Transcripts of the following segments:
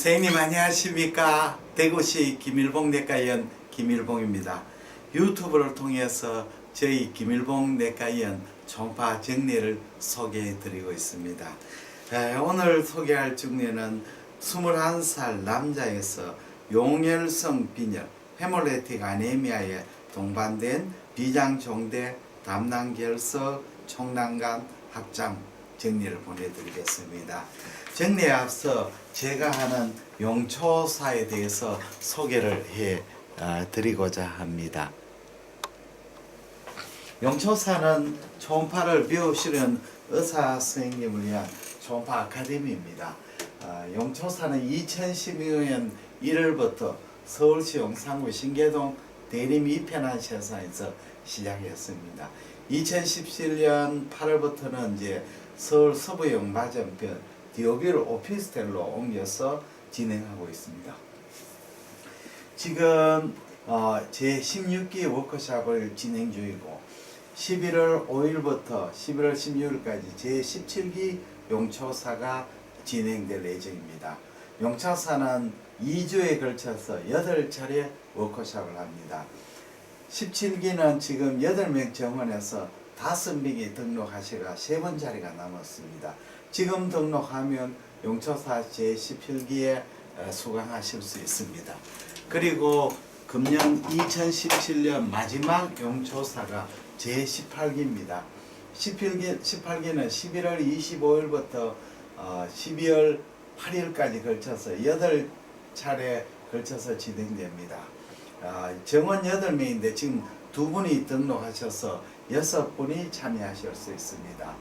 선생님 안녕하십니까? 대구시 김일봉 내과의원 김일봉입니다. 유튜브를 통해서 저희 김일봉 내과의원 총파 정례를 소개해 드리고 있습니다. 에, 오늘 소개할 정례는 21살 남자에서 용혈성 빈혈 헤몰레틱 아네미아에 동반된 비장종대 담낭결석 총낭간 확장 정리를 보내드리겠습니다. 정리에 앞서 제가 하는 용초사에 대해서 소개를 해 아, 드리고자 합니다. 용초사는 초음파를 배우시는 의사 선생님을 위한 초음파 아카데미입니다. 아, 용초사는 2012년 1월부터 서울시 용산구 신계동 대림 이편한 세상에서 시작했습니다. 2017년 8월부터는 이제 서울 서부역 맞은편 디오빌 오피스텔로 옮겨서 진행하고 있습니다. 지금 어, 제 16기 워크숍을 진행 중이고 11월 5일부터 11월 16일까지 제 17기 용초사가 진행될 예정입니다. 용초사는 2주에 걸쳐서 8차례 워크숍을 합니다. 17기는 지금 8명 정원에서 5명이 등록하시가 3번 자리가 남았습니다. 지금 등록하면 용초사 제17기에 수강하실 수 있습니다. 그리고 금년 2017년 마지막 용초사가 제18기입니다. 18기, 18기는 11월 25일부터 어, 12월 8일까지 걸쳐서 8차례 걸쳐서 진행됩니다. 아, 정원 8명인데 지금 두 분이 등록하셔서 여섯 분이 참여하실 수 있습니다.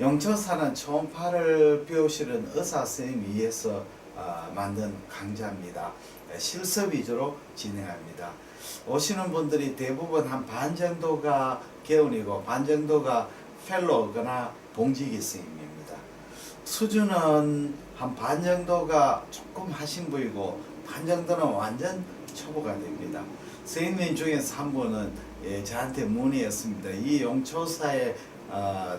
영초사는 초음파를 배우시는 의사 선생님 위해서 아, 만든 강좌입니다. 실습 위주로 진행합니다. 오시는 분들이 대부분 한 반 정도가 개운이고 반 정도가 펠로거나 봉지기 선생님입니다. 수준은 한 반 정도가 조금 하신 분이고 반 정도는 완전 초보가 됩니다. 선생님 중에서 한 분은 예, 저한테 문의했습니다. 이 용초사의 어,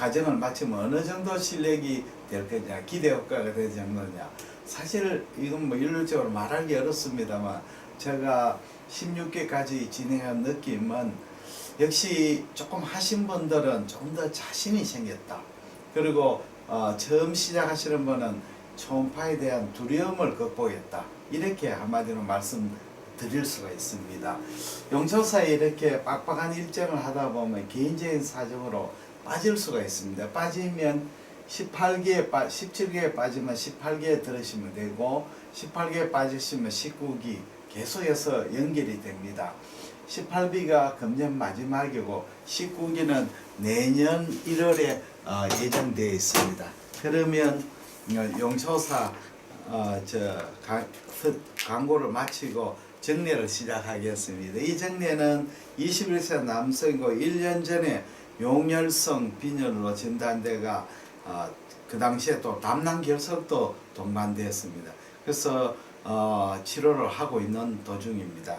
과정을 마치면 어느 정도 실력이 될 거냐, 기대 효과가 될 정도냐. 사실 이건 뭐 일률적으로 말하기 어렵습니다만 제가 16개까지 진행한 느낌은 역시 조금 하신 분들은 좀 더 자신이 생겼다. 그리고 어, 처음 시작하시는 분은 초음파에 대한 두려움을 극복했다. 이렇게 한마디로 말씀 드릴 수가 있습니다. 용초사에 이렇게 빡빡한 일정을 하다 보면 개인적인 사정으로 빠질 수가 있습니다. 빠지면 18기에 빠, 17기에 빠지면 18기에 들으시면 되고 18기에 빠지시면 19기 계속해서 연결이 됩니다. 18기가 금년 마지막이고 19기는 내년 1월에 어, 예정되어 있습니다. 그러면 어, 용초사 어, 저 가, 스- 광고를 마치고 정례를 시작하겠습니다. 이 정례는 21세 남성이고 1년 전에 용혈성 빈혈로 진단돼가 어, 그 당시에 또 담낭 결석도 동반되었습니다. 그래서 어, 치료를 하고 있는 도중입니다.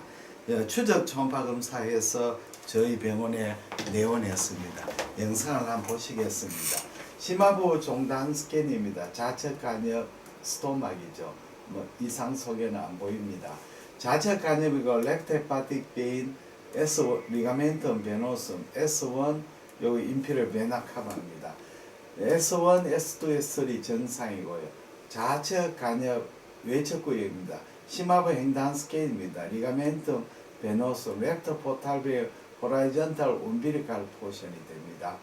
예, 추적 초음파 검사에서 저희 병원에 내원했습니다. 영상을 한번 보시겠습니다. 심화부 종단 스캔입니다. 좌측 간엽 스토막이죠. 뭐 이상 소개는 안 보입니다. 좌측 간엽이고 렉트 헤파틱 베인 S 리가멘텀 베노숨 S1 여기 인피를 베나카바입니다. S1, S2, S3 정상이고요. 좌측 간엽 외측 구역입니다. 심화부 횡단 스캔입니다. 리가멘텀 베노스 렉터 포탈베 호라이전탈 움비리칼 포션이 됩니다.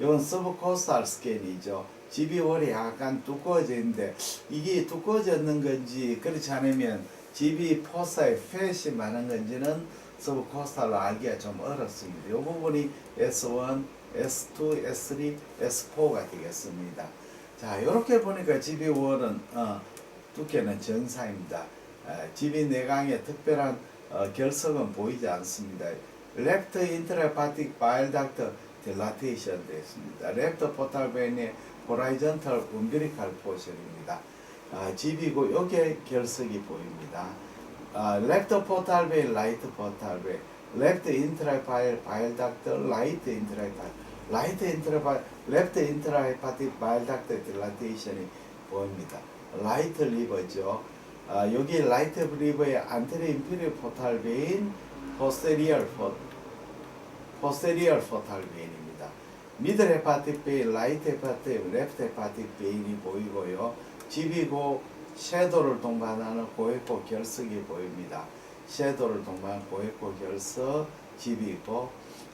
이건 서브코스탈 스캔이죠. 집이월이 약간 두꺼워져 있는데 이게 두꺼워졌는 건지 그렇지 않으면 집이 포사에 팻이 많은 건지는 서브코스탈로 알기가 좀 어렵습니다. 이 부분이 S1, S2, S3, S4가 되겠습니다. 자, 이렇게 보니까 집이월은 어, 두께는. 에, 집이 내강에 특별한 어, 결석은 보이지 않습니다. 랩트 인트라파틱 바일 닥터 딜라테이션 되었습니다. 랩트 포탈벤의 호라이전탈 umbilical 포션입니다. 아, 집이고 여기에 결석이 보입니다. 아, 랩트 포탈벤 라 랩트 인트라파일 바일 닥터 라이트 인트라파일 라이트 인트라파일 랩트 인트라파틱 바일 닥터 딜라테이션이 보입니다. 라이트 리버죠. 아, 여기 라이트 리버의 안테리어 인피리어 포탈 베인, 포스테리얼 포 포스테리얼 포탈 베인입니다. 미들 헤파틱 베인, 라이트 헤파틱, 레프트 헤파틱 베인이 보이고요. 집이고 섀도를 동반하는 고액고 결석이 보입니다. 섀도를 동반한 고액고 결석, 집이 있고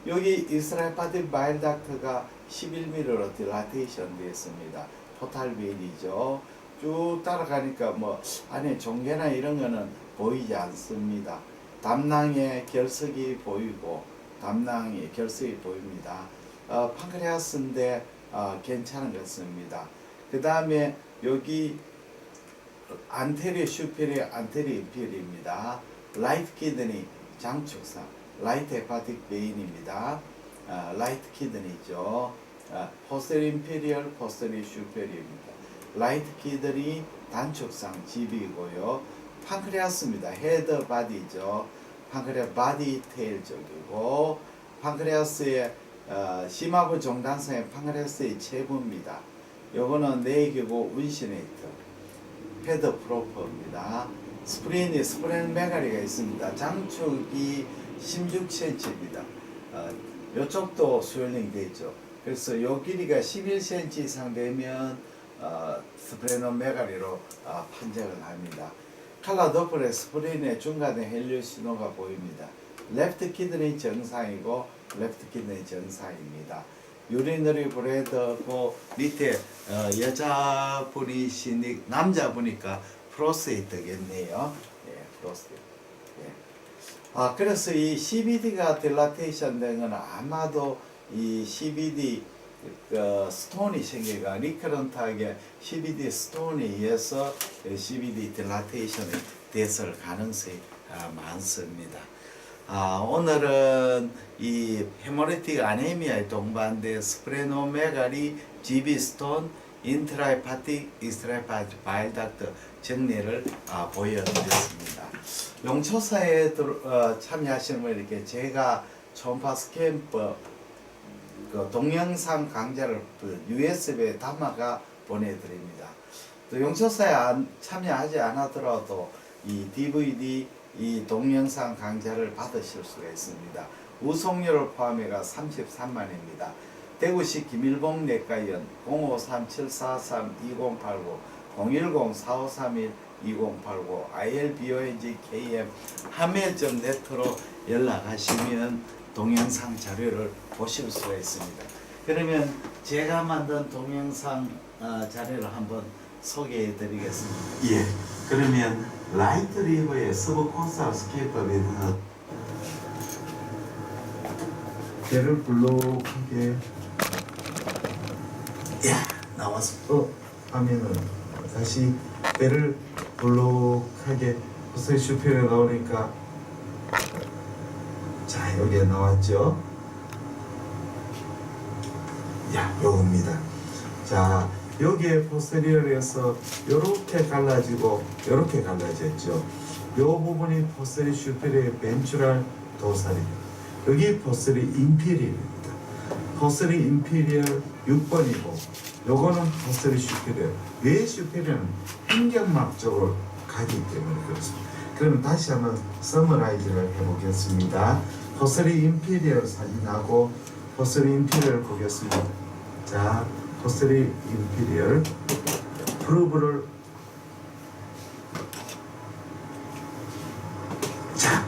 여기 이스라엘 파틱 바일 닥터가 11mm로 딜라테이션 되었습니다. 토탈 베인이죠. 쭉 따라가니까 뭐 안에 종개나 이런 거는 보이지 않습니다. 담낭의 결석이 보이고 담낭의 결석이 보입니다. 어, 판크레아스인데 어, 괜찮은 것 같습니다. 그 다음에 여기 안테리어 슈페리어 안테리어 인피리입니다. 라이트 키드니 장축상 라이트 헤파틱 베인입니다. 아, 라이트 키드니죠. 아, 포스테리 인피리얼 포스테리 슈페리어입니다. 라이트 키드니 단축상 집이고요. 판크레아스입니다. 헤드 바디죠. 판크레아 바디 테일 쪽이고 판크레아스의 어, 심하부 종단성의 판크레아스의 체부입니다. 요거는 내기고 운시네이터 헤드 프로퍼입니다. 스프린이 스프린 메가리가 있습니다. 장축이 16cm입니다. 어, 이쪽도 스웰링 되죠. 그래서 요 길이가 11cm 이상 되면 어, 스프레노 메가리로 어, 판정을 합니다. 칼라 도플의 스프린의 중간에 헬리오 신호가 보입니다. 레프트 키드니 정상이고 레프트 키드니 정상입니다. 유리너리 브레드고 밑에 어, 여자분이시니 남자분이니까 프로스테이트겠네요. 예, 프로스테이트. 예. 아 그래서 이 CBD가 딜라테이션 된 건 아마도 이 CBD 그 스톤이 생겨가 리커런트하게 CBD 스톤에 의해서 CBD 딜라테이션이 됐을 가능성이 아, 많습니다. 아, 오늘은 이 헤모리틱 아네미아에 동반된 스프레노메가리, 지비스톤, 인트라이파틱, 이스트라이파틱 바일닥트 정리를 아, 보여드렸습니다. 용초사에 들, 어, 참여하시는 분 이렇게 제가 초음파 스캠프 그 동영상 강좌를 그 USB에 담아가 보내드립니다. 또 용초사에 안, 참여하지 않았더라도 이 DVD 이 동영상 강좌를 받으실 수가 있습니다. 우송료를 포함해가 33만입니다. 대구시 김일봉 내과연 0537432089 010-4531 2089 ILBONG KM 하멜점 네트로 연락하시면 동영상 자료를 보실 수가 있습니다. 그러면 제가 만든 동영상 어, 자료를 한번 소개해 드리겠습니다. 예. 그러면 라이트 리버의 서브 콘사 스케이프에는 배를 불룩하게 야 나왔어 어 하면은 다시 배를 불룩하게 호세 슈페에 나오니까 자 여기에 나왔죠? 야 요겁니다. 자 여기에 포스테리얼에서 요렇게 갈라지고 요렇게 갈라졌죠. 요 부분이 포스테리 슈페리의 벤츄랄 도살입니다 여기 포스테리 인피리입니다 포스리 임피리얼 6번이고 요거는 포스리 슈페리얼. 왜 슈페리얼은 행경막 쪽으로 가기 때문에 그렇습니다. 그럼 다시 한번 서머라이즈를 해보겠습니다. 포스리 임피리얼 사진하고 포스리 임피리얼 보겠습니다. 자 포스리 임피리얼. 프루브를 자,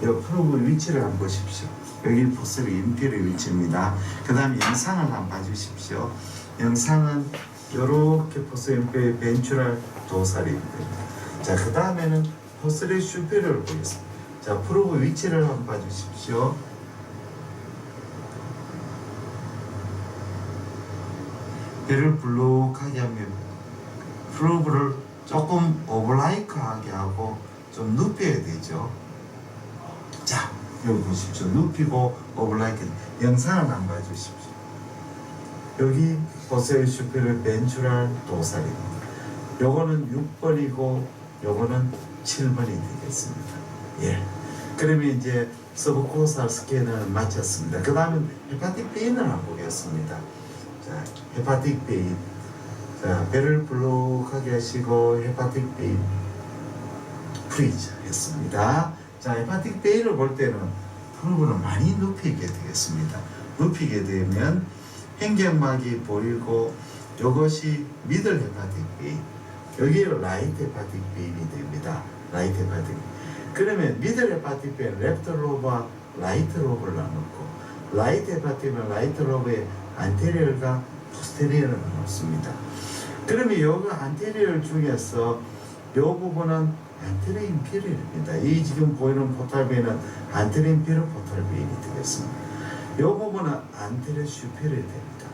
이 프로브 위치를 한번 보십시오. 여기 포스리 인피리 위치입니다. 그 다음 영상을 한번 봐주십시오. 영상은 이렇게 포스리 인피리 벤츄랄 도살입니다. 자, 그 다음에는 포스리 슈피를 보겠습니다. 자, 프로브 위치를 한번 봐주십시오. 배를 불룩하게 하면 프로브를 조금 오버라이크하게 하고 좀 눕혀야 되죠. 자, 여기 보십시오. 눕히고 오버라이크 영상을 한번 봐주십시오. 여기 보세요. 슈페르 벤츄랄 도살입니다. 요거는 6번이고 요거는 7번이 되겠습니다. 예. 그러면 이제 서브코스탈 스캔을 마쳤습니다. 그 다음에 헤파틱 베인을 한번 보겠습니다. 자, 헤파틱 베인. 자, 배를 블록하게 하시고 헤파틱 B 프리즈 했습니다. 자, 헤파틱 B를 볼 때는 프로브를 많이 눕히게 되겠습니다. 눕히게 되면 횡격막이 보이고 이것이 미들 헤파틱 B 여기 라이트 헤파틱 B이 됩니다. 라이트 헤파틱 그러면 미들 헤파틱 B는 레프트 로브와 라이트 로브를 나누고 라이트 헤파틱은 라이트 로브의 안테리얼과 포스테리얼을 나눴습니다. 그러면 여기 안테리얼 중에서 이 부분은 안테리어 인피리얼입니다. 이 지금 보이는 안테리어 인피리얼 포탈베인이 되겠습니다. 이 부분은 슈페리얼이 됩니다.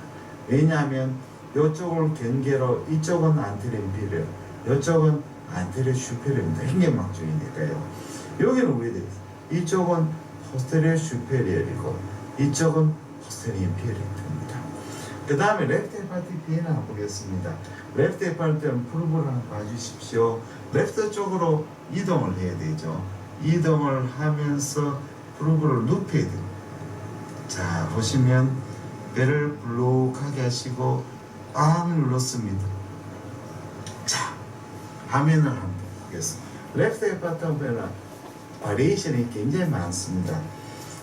왜냐하면 이쪽을 경계로 이쪽은 안테리어 인피리얼, 이쪽은 안테리어 슈페리얼입니다. 횡격막 중이니까요. 여기는 왜 돼요? 이쪽은 포스테리어 슈페리얼이고 이쪽은 포스테리어 됩니다. 그 다음에 헤 B는 한번 보겠습니다. 레프트 프루브를 한번 봐주십시오. 레프트 쪽으로 이동을 해야 되죠. 이동을 하면서 프루브를 눕혀야 됩니다. 자, 보시면 배를 블록하게 하시고 꽉 눌렀습니다. 자, 화면을 한번 보겠습니다. 레프트 헤파틱은 바리에이션이 굉장히 많습니다.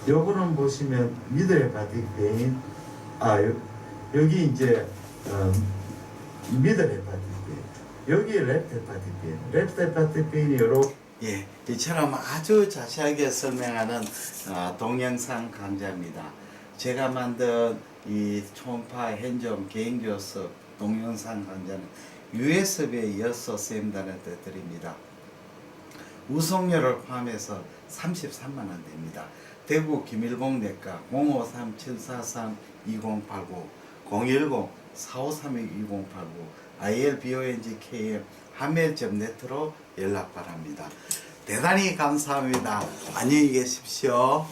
요거는 보시면 미들 헤파틱 베인 아 여, 여기 이제 어, 미들 베인 여기 베인 랩트 헤파틱 베인이 요로 예 이처럼 아주 자세하게 설명하는 어, 동영상 강좌입니다. 제가 만든 이 초음파 현점 개인 교습 동영상 강좌는 USB에 이어서 쌤들한테 드립니다. 우송료를 포함해서 33만 원 됩니다. 대구 김일봉 내과 053-743-2089 010-4532-2089 ILBONGKM 한매점 네트로 연락 바랍니다. 대단히 감사합니다. 안녕히 계십시오.